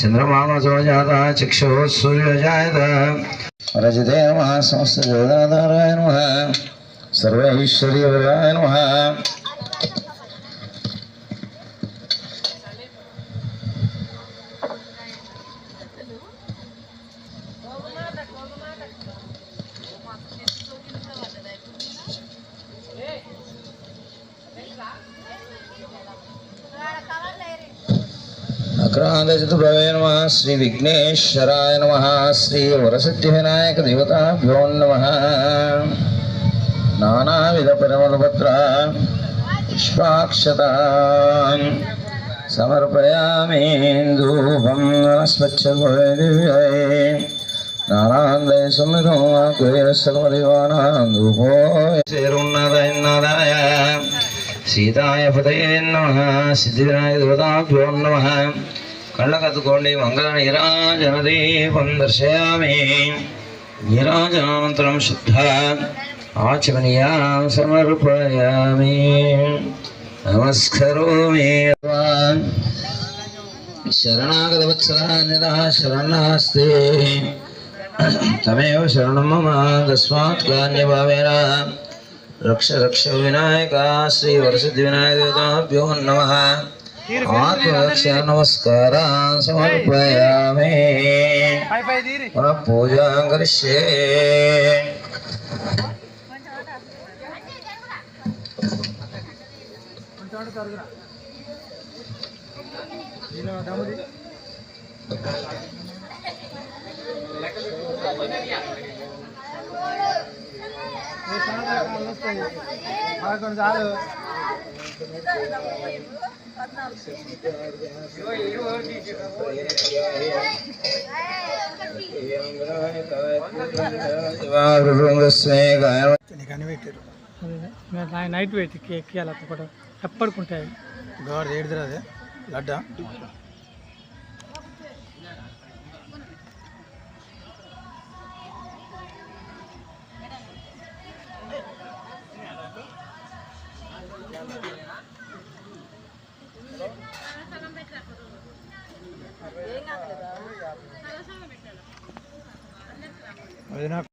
चंद्रमा सो जाता चक्षु सूर्य जायत रजते नम संस्थ नारायण नम। అక్రాంతచతుర్భవే నమ. శ్రీ విఘ్నేశ్వరాయ నమ. శ్రీ వరసిద్ధి వినాయక దేవతాభ్యో నమ. నానావిధ పరిమళపత్ర పుష్పాక్షత సమర్పయామి ధూపం స్వచ్ఛదివ్యై నారాందయ సుమితం కుబేర సర్వదేవానాం ధూపో సేరున్నదాయ సీతాయ పదయే నమ. సిద్ధివినాయక దేవతాభ్యో నమ. కళ్ళకత్తుకోండి మంగళ నీరాజన దీపం దర్శయామి. నీరాజనానంతరం శుద్ధ ఆచమనీయాం సమర్పయామి. నమస్కరోమి శరణాగతవత్సరాన్యదా శరణాస్తే. తమేవ శరణం మమ తస్మాత్ కాన్యభావేన రక్ష రక్ష వినాయక శ్రీ వరసిద్ధి వినాయక దేవతాభ్యో నమ. ఆత్మరక్ష నమస్కార సమర్పయామి. పునః పూజాం కరిష్యే. శివాగృహస్మే నైట్ వెయిట్ ఎక్కియాలి ఒకటి ఎప్పటికుంటాయి గోడ ఏడుదిరా అదే? లడ్డా? అది నాకు